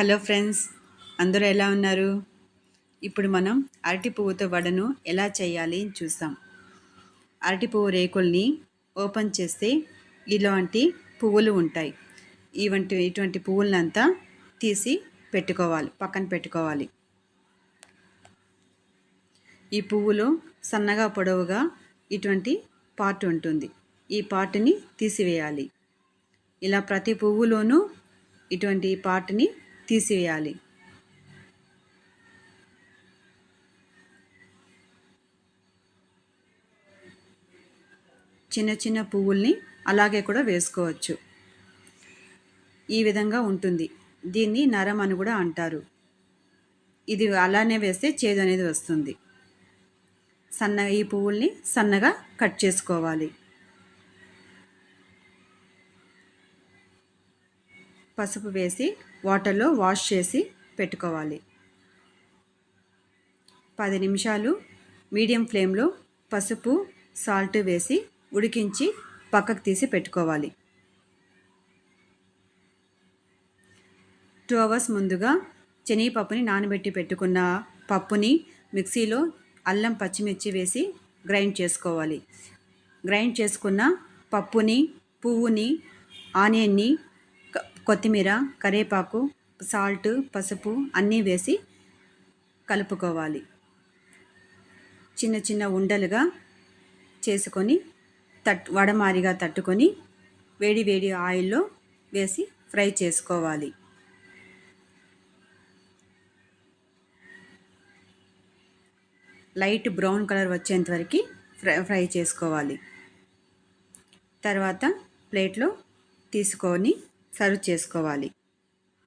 Hello friends అందరూ ఎలా ఉన్నారు? ఇప్పుడు మనం అరటి పువ్వుతో వడను ఎలా చేయాలి అని చూస్తాం అరటి పువ్వు రేకుల్ని ఓపెన్ చేస్తే ఇలాంటి పువ్వులు ఉంటాయి. ఇవంటి ఇటువంటి పువ్వులనంతా తీసి పెట్టుకోవాలి పక్కన పెట్టుకోవాలి. ఈ పువ్వులు సన్నగా పొడవుగా ఇటువంటి పార్ట్ ఉంటుంది. ఈ పార్ట్ని తీసివేయాలి. ఇలా ప్రతి పువ్వులోనూ ఇటువంటి పార్ట్ని తీసివేయాలి. చిన్న చిన్న పువ్వుల్ని అలాగే కూడా వేసుకోవచ్చు. ఈ విధంగా ఉంటుంది. దీన్ని నరం అని కూడా అంటారు. ఇది అలానే వేస్తే చేదు అనేది వస్తుంది. సన్న ఈ పువ్వుల్ని సన్నగా కట్ చేసుకోవాలి. పసుపు వేసి వాటర్లో వాష్ చేసి పెట్టుకోవాలి. పది నిమిషాలు మీడియం ఫ్లేమ్లో పసుపు సాల్ట్ వేసి ఉడికించి పక్కకు తీసి పెట్టుకోవాలి. టూ అవర్స్ ముందుగా శనగపప్పుని నానబెట్టి పెట్టుకున్న పప్పుని మిక్సీలో అల్లం పచ్చిమిర్చి వేసి గ్రైండ్ చేసుకోవాలి. గ్రైండ్ చేసుకున్న పప్పుని పువ్వుని ఆనియన్ని కొత్తిమీర కరివేపాకు సాల్ట్ పసుపు అన్నీ వేసి కలుపుకోవాలి. చిన్న చిన్న ఉండలుగా చేసుకొని తట్ వడమారిగా తట్టుకొని వేడి వేడి ఆయిల్లో వేసి ఫ్రై చేసుకోవాలి. లైట్ బ్రౌన్ కలర్ వచ్చేంత వరకు ఫ్రై ఫ్రై చేసుకోవాలి. తర్వాత ప్లేట్లో తీసుకొని సర్వ్ చేసుకోవాలి.